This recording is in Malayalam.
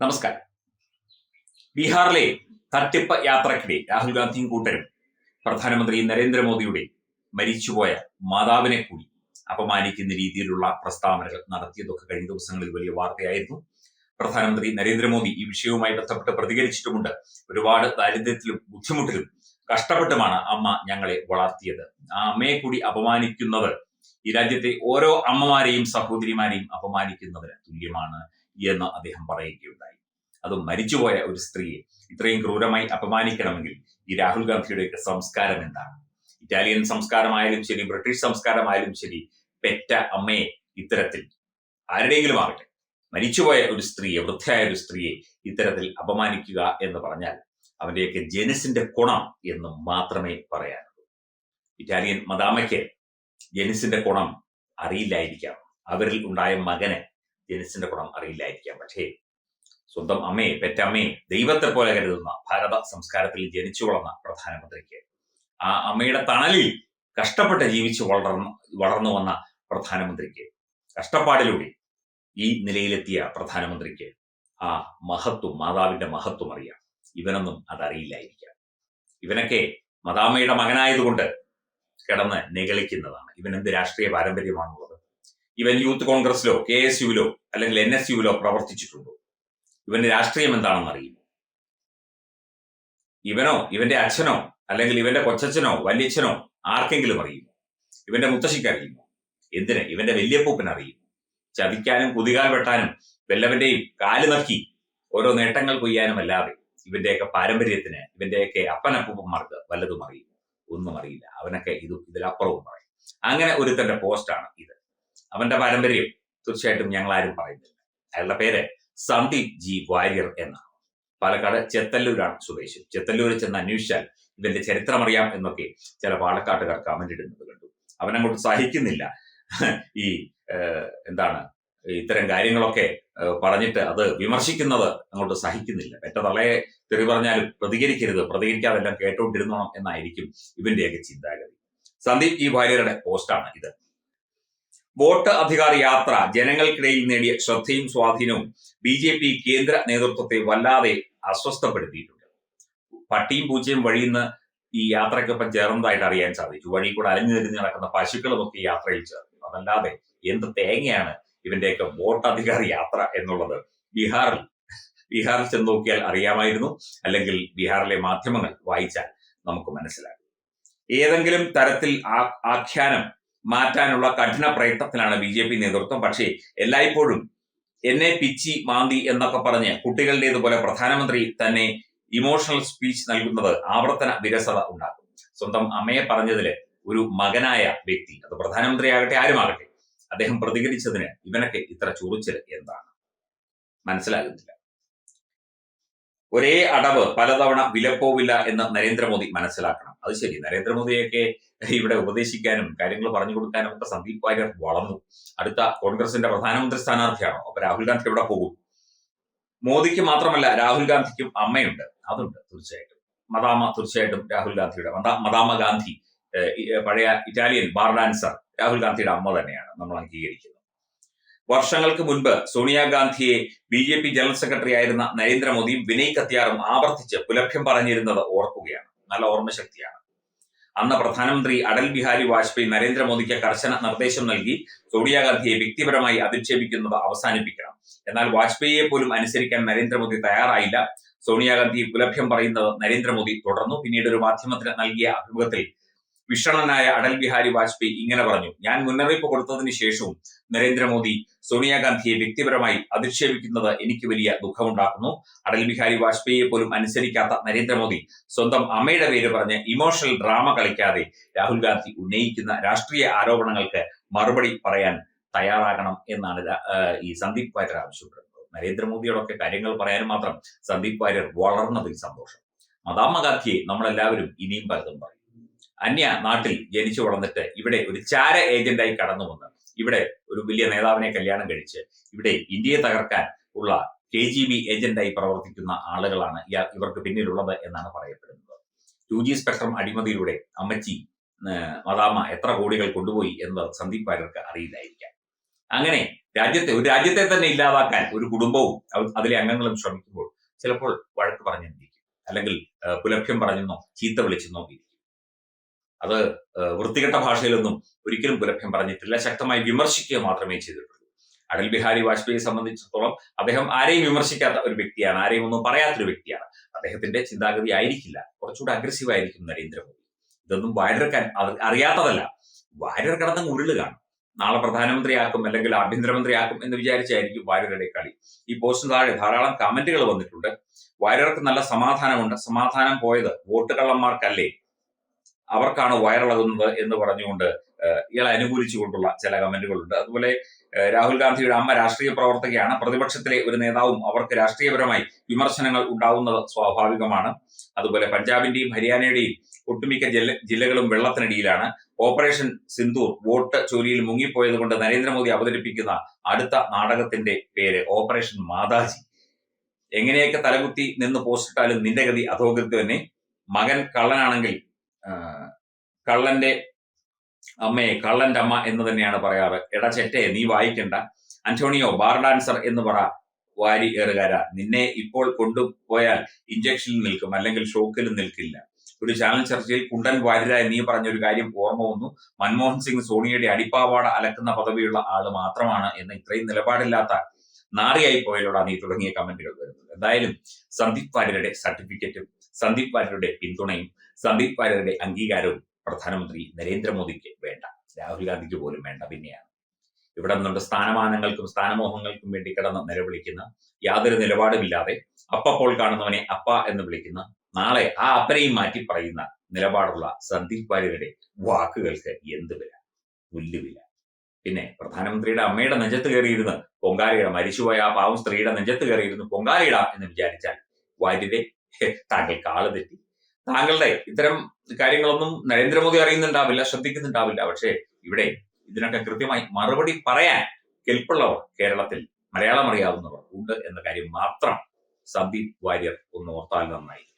നമസ്കാരം. ബീഹാറിലെ തട്ടിപ്പ് യാത്രക്കിടെ രാഹുൽ ഗാന്ധിയും കൂട്ടരും പ്രധാനമന്ത്രി നരേന്ദ്രമോദിയുടെ മരിച്ചുപോയ മാതാവിനെ കൂടി അപമാനിക്കുന്ന രീതിയിലുള്ള പ്രസ്താവനകൾ നടത്തിയതൊക്കെ കഴിഞ്ഞ ദിവസങ്ങളിൽ വലിയ വാർത്തയായിരുന്നു. പ്രധാനമന്ത്രി നരേന്ദ്രമോദി ഈ വിഷയവുമായി ബന്ധപ്പെട്ട് പ്രതികരിച്ചിട്ടുമുണ്ട്. ഒരുപാട് ദാരിദ്ര്യത്തിലും ബുദ്ധിമുട്ടിലും കഷ്ടപ്പെട്ടുമാണ് അമ്മ ഞങ്ങളെ വളർത്തിയത്. ആ അമ്മയെ കൂടി അപമാനിക്കുന്നത് ഈ രാജ്യത്തെ ഓരോ അമ്മമാരെയും സഹോദരിമാരെയും അപമാനിക്കുന്നതിന് തുല്യമാണ്. എന്ന് അദ്ദേഹം പറയുകയുണ്ടായി. അതും മരിച്ചുപോയ ഒരു സ്ത്രീയെ ഇത്രയും ക്രൂരമായി അപമാനിക്കണമെങ്കിൽ ഈ രാഹുൽ ഗാന്ധിയുടെയൊക്കെ സംസ്കാരം എന്താണ്? ഇറ്റാലിയൻ സംസ്കാരമായാലും ശരി ബ്രിട്ടീഷ് സംസ്കാരമായാലും ശരി പെറ്റ അമ്മയെ ഇത്തരത്തിൽ ആരുടെയെങ്കിലും ആകട്ടെ മരിച്ചുപോയ ഒരു സ്ത്രീയെ വൃദ്ധയായ ഒരു സ്ത്രീയെ ഇത്തരത്തിൽ അപമാനിക്കുക എന്ന് പറഞ്ഞാൽ അവന്റെയൊക്കെ ജനസിന്റെ ഗുണം എന്ന് മാത്രമേ പറയാനുള്ളൂ. ഇറ്റാലിയൻ മദാമയ്ക്ക് ജനസിന്റെ ഗുണം അറിയില്ലായിരിക്കാം. അവരിൽ ഉണ്ടായ മകന് ജനിസിന്റെ ഗുണം അറിയില്ലായിരിക്കാം. പക്ഷേ സ്വന്തം അമ്മയെ പെറ്റമ്മയെ ദൈവത്തെ പോലെ കരുതുന്ന ഭാരത സംസ്കാരത്തിൽ ജനിച്ചു വളർന്ന പ്രധാനമന്ത്രിക്ക് ആ അമ്മയുടെ തണലിൽ കഷ്ടപ്പെട്ട് ജീവിച്ച് വളർന്നു വളർന്നു വന്ന പ്രധാനമന്ത്രിക്ക് കഷ്ടപ്പാടിലൂടെ ഈ നിലയിലെത്തിയ പ്രധാനമന്ത്രിക്ക് ആ മഹത്വം മാതാവിന്റെ മഹത്വം അറിയാം. ഇവനൊന്നും അതറിയില്ലായിരിക്കാം. ഇവനൊക്കെ മദാമ്മയുടെ മകനായതുകൊണ്ട് കിടന്ന് നിഗളിക്കുന്നതാണ് ഇവൻ എന്ത് രാഷ്ട്രീയ പാരമ്പര്യമാണുള്ളത്? ഇവൻ യൂത്ത് കോൺഗ്രസിലോ കെ എസ് യുവിലോ അല്ലെങ്കിൽ എൻ എസ് യുവിലോ പ്രവർത്തിച്ചിട്ടുണ്ടോ? ഇവന്റെ രാഷ്ട്രീയം എന്താണെന്ന് അറിയുമോ? ഇവനോ ഇവന്റെ അച്ഛനോ അല്ലെങ്കിൽ ഇവന്റെ കൊച്ചച്ഛനോ വല്യച്ഛനോ ആർക്കെങ്കിലും അറിയുമോ? ഇവന്റെ മുത്തശ്ശിക്ക് അറിയുമോ? എന്തിന്? ഇവന്റെ വല്യപ്പൂപ്പൻ ചതിക്കാനും കുതികാൽ വെട്ടാനും വല്ലവന്റെയും കാൽ നക്കി ഓരോ നേട്ടങ്ങൾ കൊയ്യാനും അല്ലാതെ ഇവന്റെയൊക്കെ പാരമ്പര്യത്തിന് ഇവന്റെയൊക്കെ അപ്പനപ്പൂപ്പന്മാർക്ക് വല്ലതും അറിയും ഒന്നും അറിയില്ല. അവനൊക്കെ ഇത് ഇതിലപ്പുറവും പറയും. അങ്ങനെ ഒരുത്തന്റെ പോസ്റ്റാണ് ഇത്. അവന്റെ പാരമ്പര്യം തീർച്ചയായിട്ടും ഞങ്ങൾ ആരും പറയുന്നില്ല. അയാളുടെ പേര് സന്ദീപ് ജി വാര്യർ എന്നാണ്. പാലക്കാട് ചെത്തല്ലൂരാണ് സുരേഷ് ചെത്തല്ലൂരിൽ ചെന്ന് അന്വേഷിച്ചാൽ ഇതിന്റെ ചരിത്രം അറിയാം എന്നൊക്കെ ചില പാലക്കാട്ടുകാർ കമന്റ് ഇടുന്നത് കണ്ടു. അവനങ്ങോട്ട് സഹിക്കുന്നില്ല. ഈ എന്താണ് ഇത്തരം കാര്യങ്ങളൊക്കെ പറഞ്ഞിട്ട് അത് വിമർശിക്കുന്നത് അങ്ങോട്ട് സഹിക്കുന്നില്ല. പെറ്റതള്ളയെ തെറി പറഞ്ഞാലും പ്രതികരിക്കരുത് പ്രതികരിക്കാതെല്ലാം കേട്ടോണ്ടിരുന്നോണം എന്നായിരിക്കും ഇവന്റെയൊക്കെ ചിന്താഗതി. സന്ദീപ് ഈ ഭാര്യയുടെ പോസ്റ്റാണ് ഇത്. വോട്ട് അധികാര യാത്ര ജനങ്ങൾക്കിടയിൽ നേടിയ ശ്രദ്ധയും സ്വാധീനവും ബി ജെ പി കേന്ദ്ര നേതൃത്വത്തെ വല്ലാതെ അസ്വസ്ഥപ്പെടുത്തിയിട്ടുണ്ട്. പട്ടിയും പൂച്ചയും വഴിയുന്ന ഈ യാത്രയ്ക്കൊപ്പം ചേർന്നതായിട്ട് അറിയാൻ സാധിച്ചു. വഴി കൂടെ അലഞ്ഞു തിരിഞ്ഞ് നടക്കുന്ന പശുക്കളുമൊക്കെ ഒക്കെ യാത്രയിൽ ചേർന്നു. അതല്ലാതെ എന്ത് തേങ്ങയാണ് ഇവന്റെയൊക്കെ വോട്ട് അധികാര യാത്ര എന്നുള്ളത് ബീഹാറിൽ ബീഹാറിൽ ചെന്ന് നോക്കിയാൽ അറിയാമായിരുന്നു. അല്ലെങ്കിൽ ബീഹാറിലെ മാധ്യമങ്ങൾ വായിച്ചാൽ നമുക്ക് മനസ്സിലാകും. ഏതെങ്കിലും തരത്തിൽ ആഖ്യാനം മാറ്റാനുള്ള കഠിന പ്രയത്നത്തിലാണ് ബി ജെ പി നേതൃത്വം. പക്ഷേ എല്ലായ്പ്പോഴും എന്നെ പിച്ചി മാന്തി എന്നൊക്കെ പറഞ്ഞ് കുട്ടികളുടേതുപോലെ പ്രധാനമന്ത്രി തന്നെ ഇമോഷണൽ സ്പീച്ച് നൽകുന്നത് ആവർത്തന വിരസത ഉണ്ടാക്കും. സ്വന്തം അമ്മയെ പറഞ്ഞതിൽ ഒരു മകനായ വ്യക്തി അത് പ്രധാനമന്ത്രിയാകട്ടെ ആരുമാകട്ടെ അദ്ദേഹം പ്രതികരിച്ചതിന് ഇവനൊക്കെ ഇത്ര ചൊറിച്ചൽ എന്താണ്? മനസ്സിലാകുന്നില്ല. ഒരേ അടവ് പലതവണ വിലപ്പോവില്ല എന്ന് നരേന്ദ്രമോദി മനസ്സിലാക്കണം. അത് ശരി നരേന്ദ്രമോദിയൊക്കെ ഇവിടെ ഉപദേശിക്കാനും കാര്യങ്ങൾ പറഞ്ഞു കൊടുക്കാനും ഒക്കെ സന്ദീപ് വാര്യർ വളർന്നു. അടുത്ത കോൺഗ്രസിന്റെ പ്രധാനമന്ത്രി സ്ഥാനാർത്ഥിയാണോ? അപ്പൊ രാഹുൽ ഗാന്ധി എവിടെ പോകും? മോദിക്ക് മാത്രമല്ല രാഹുൽ ഗാന്ധിക്കും അമ്മയുണ്ട്. അതുണ്ട് തീർച്ചയായിട്ടും. മദാമ തീർച്ചയായിട്ടും രാഹുൽ ഗാന്ധിയുടെ മദാ- മദാമ ഗാന്ധി പഴയ ഇറ്റാലിയൻ ബാർ ഡാൻസർ രാഹുൽ ഗാന്ധിയുടെ അമ്മ തന്നെയാണ്. നമ്മൾ അംഗീകരിക്കുന്നത് വർഷങ്ങൾക്ക് മുൻപ് സോണിയാഗാന്ധിയെ B J P general secretary ആയിരുന്ന നരേന്ദ്രമോദിയും വിനയ് കത്തിയാറും ആവർത്തിച്ച് പുലഭ്യം പറഞ്ഞിരുന്നത് ഓർക്കുകയാണ്. നല്ല ഓർമ്മശക്തിയാണ്. അന്ന് പ്രധാനമന്ത്രി അടൽ ബിഹാരി വാജ്പേയി നരേന്ദ്രമോദിക്ക് കർശന നിർദ്ദേശം നൽകി സോണിയാഗാന്ധിയെ വ്യക്തിപരമായി അധിക്ഷേപിക്കുന്നത് അവസാനിപ്പിക്കണം. എന്നാൽ വാജ്പേയിയെ പോലും അനുസരിക്കാൻ നരേന്ദ്രമോദി തയ്യാറായില്ല. സോണിയാഗാന്ധി കുലഭ്യം പറയുന്നത് നരേന്ദ്രമോദി തുടർന്നു. പിന്നീട് ഒരു മാധ്യമത്തിന് നൽകിയ അഭിമുഖത്തിൽ വിഷണനായ അടൽ ബിഹാരി വാജ്പേയി ഇങ്ങനെ പറഞ്ഞു ഞാൻ മുന്നറിയിപ്പ് കൊടുത്തതിന് ശേഷവും നരേന്ദ്രമോദി സോണിയാഗാന്ധിയെ വ്യക്തിപരമായി അധിക്ഷേപിക്കുന്നത് എനിക്ക് വലിയ ദുഃഖമുണ്ടാക്കുന്നു. അടൽ ബിഹാരി വാജ്പേയിയെ പോലും അനുസരിക്കാത്ത നരേന്ദ്രമോദി സ്വന്തം അമ്മയുടെ പേര് പറഞ്ഞ് ഇമോഷണൽ ഡ്രാമ കളിക്കാതെ രാഹുൽ ഗാന്ധി ഉന്നയിക്കുന്ന രാഷ്ട്രീയ ആരോപണങ്ങൾക്ക് മറുപടി പറയാൻ തയ്യാറാകണം എന്നാണ് ഈ സന്ദീപ് വാര്യർ ആവശ്യപ്പെടുന്നത് നരേന്ദ്രമോദിയോടൊക്കെ കാര്യങ്ങൾ പറയാൻ മാത്രം സന്ദീപ് വാര്യർ വളർന്നതിൽ സന്തോഷം. മതാമ്മ ഗാന്ധിയെ നമ്മളെല്ലാവരും ഇനിയും പലതും പറയും. അന്യ നാട്ടിൽ ജനിച്ചു വളർന്നിട്ട് ഇവിടെ ഒരു ചാര ഏജന്റായി കടന്നു വന്ന് ഇവിടെ ഒരു വലിയ നേതാവിനെ കല്യാണം കഴിച്ച് ഇവിടെ ഇന്ത്യയെ തകർക്കാൻ ഉള്ള കെ ജി ബി ഏജന്റായി പ്രവർത്തിക്കുന്ന ആളുകളാണ് ഇവർക്ക് പിന്നിലുള്ളത് എന്നാണ് പറയപ്പെടുന്നത്. ടു ജി സ്പെക്ട്രം അടിമതിയിലൂടെ അമ്മച്ചി മദാമ എത്ര കോടികൾ കൊണ്ടുപോയി എന്ന് സന്ദീപ് വാര്യർക്ക് അറിയില്ലായിരിക്കാം. അങ്ങനെ രാജ്യത്തെ ഒരു രാജ്യത്തെ തന്നെ ഇല്ലാതാക്കാൻ ഒരു കുടുംബവും അതിലെ അംഗങ്ങളും ശ്രമിക്കുമ്പോൾ ചിലപ്പോൾ വഴക്ക് പറഞ്ഞെന്നിരിക്കും. അല്ലെങ്കിൽ പുലഭ്യം പറഞ്ഞെന്നോ ചീത്ത വിളിച്ചെന്നോ ഇരിക്കും. അത് വൃത്തികെട്ട ഭാഷയിലൊന്നും ഒരിക്കലും പുലഭ്യം പറഞ്ഞിട്ടില്ല. ശക്തമായി വിമർശിക്കുക മാത്രമേ ചെയ്തിട്ടുള്ളൂ. അടൽ ബിഹാരി വാജ്പേയിയെ സംബന്ധിച്ചിടത്തോളം അദ്ദേഹം ആരെയും വിമർശിക്കാത്ത ഒരു വ്യക്തിയാണ്. ആരെയും ഒന്നും പറയാത്തൊരു വ്യക്തിയാണ്. അദ്ദേഹത്തിന്റെ ചിന്താഗതി ആയിരിക്കില്ല. കുറച്ചുകൂടെ അഗ്രസീവ് ആയിരിക്കും നരേന്ദ്രമോദി. ഇതൊന്നും വാര്യർക്ക് അറിയാത്തതല്ല. വാര്യർ കിടന്ന ഉരുളുകയാണ്. നാളെ പ്രധാനമന്ത്രിയാക്കും അല്ലെങ്കിൽ ആഭ്യന്തരമന്ത്രിയാക്കും എന്ന് വിചാരിച്ചായിരിക്കും വാര്യരുടെ കളി. ഈ പോസ്റ്റിന് താഴെ ധാരാളം കമന്റുകൾ വന്നിട്ടുണ്ട്. വാര്യർക്ക് നല്ല സമാധാനമുണ്ട്. സമാധാനം പോയത് വോട്ട് കള്ളന്മാർക്കല്ലേ? അവർക്കാണ് വയറിളകുന്നത് എന്ന് പറഞ്ഞുകൊണ്ട് ഇയാളെ അനുകൂലിച്ചുകൊണ്ടുള്ള ചില കമന്റുകളുണ്ട്. അതുപോലെ രാഹുൽ ഗാന്ധിയുടെ അമ്മ രാഷ്ട്രീയ പ്രവർത്തകയാണ്. പ്രതിപക്ഷത്തിലെ ഒരു നേതാവും അവർക്ക് രാഷ്ട്രീയപരമായി വിമർശനങ്ങൾ ഉണ്ടാവുന്നത് സ്വാഭാവികമാണ്. അതുപോലെ പഞ്ചാബിന്റെയും ഹരിയാനയുടെയും ഒട്ടുമിക്ക ജില്ലകളും വെള്ളത്തിനടിയിലാണ്. ഓപ്പറേഷൻ സിന്ദൂർ വോട്ട് ചോരിയിൽ മുങ്ങിപ്പോയത് കൊണ്ട് നരേന്ദ്രമോദി അവതരിപ്പിക്കുന്ന അടുത്ത നാടകത്തിന്റെ പേര് ഓപ്പറേഷൻ മാതാജി. എങ്ങനെയൊക്കെ തലകുത്തി നിന്ന് പോസ്റ്റിട്ടാലും നിന്റെ ഗതി അധോഗതി തന്നെ. മകൻ കള്ളനാണെങ്കിൽ കള്ളന്റെ അമ്മയെ കള്ളന്റെ അമ്മ എന്ന് തന്നെയാണ് പറയാറ്. എടാ നീ വായിക്കണ്ട. അന്റോണിയോ ബാർ ഡാൻസർ എന്ന് പറ വാരി ഏറുകാര. നിന്നെ ഇപ്പോൾ കൊണ്ടുപോയാൽ ഇഞ്ചക്ഷനിൽ നിൽക്കും അല്ലെങ്കിൽ ഷോക്കിൽ നിൽക്കില്ല. ഒരു ചാനൽ ചർച്ചയിൽ കുണ്ടൻ വാര്യര നീ പറഞ്ഞൊരു കാര്യം ഓർമ്മ വന്നു. മൻമോഹൻ സിംഗ് സോണിയയുടെ അടിപ്പാവാട അലക്കുന്ന പദവിയുള്ള ആൾ മാത്രമാണ് എന്ന് ഇത്രയും നിലപാടില്ലാത്ത നാറിയായി പോയലോടാ നീ തുടങ്ങിയ കമന്റുകൾ വരുന്നത്. എന്തായാലും സന്ദീപ് വാര്യരുടെ സർട്ടിഫിക്കറ്റും സന്ദീപ് വാര്യരുടെ പിന്തുണയും സന്ദീപ് വാര്യരുടെ അംഗീകാരവും പ്രധാനമന്ത്രി നരേന്ദ്രമോദിക്ക് വേണ്ട. രാഹുൽ ഗാന്ധിക്ക് പോലും വേണ്ട പിന്നെയാണ്. ഇവിടെ നിന്നുകൊണ്ട് സ്ഥാനമാനങ്ങൾക്കും സ്ഥാനമോഹങ്ങൾക്കും വേണ്ടി കിടന്ന് നിലവിളിക്കുന്ന യാതൊരു നിലപാടുമില്ലാതെ അപ്പപ്പോൾ കാണുന്നവനെ അപ്പ എന്ന് വിളിക്കുന്ന നാളെ ആ അപ്പനെയും മാറ്റി പറയുന്ന നിലപാടുള്ള സന്ദീപ് വാര്യരുടെ വാക്കുകൾക്ക് എന്ത് വില? പുല്ലുവില പിന്നെ പ്രധാനമന്ത്രിയുടെ അമ്മയുടെ നെഞ്ചത്ത് കയറിയിരുന്ന് പൊങ്കാലയിട മരിച്ചുപോയ ആ പാവം സ്ത്രീയുടെ നെഞ്ചത്ത് കയറിയിരുന്ന് പൊങ്കാലയിടാം എന്ന് വിചാരിച്ചാൽ വാര്യരെ താങ്കൾ ആൾ തെറ്റി. താങ്കളുടെ ഇത്തരം കാര്യങ്ങളൊന്നും നരേന്ദ്രമോദി അറിയുന്നുണ്ടാവില്ല ശ്രദ്ധിക്കുന്നുണ്ടാവില്ല. പക്ഷേ ഇവിടെ ഇതിനൊക്കെ കൃത്യമായി മറുപടി പറയാൻ കെൽപ്പുള്ളവർ കേരളത്തിൽ മലയാളം അറിയാവുന്നവർ ഉണ്ട് എന്ന കാര്യം മാത്രം സന്ദീപ് വാര്യർ ഒന്ന് ഓർത്താൽ നന്നായിരിക്കും.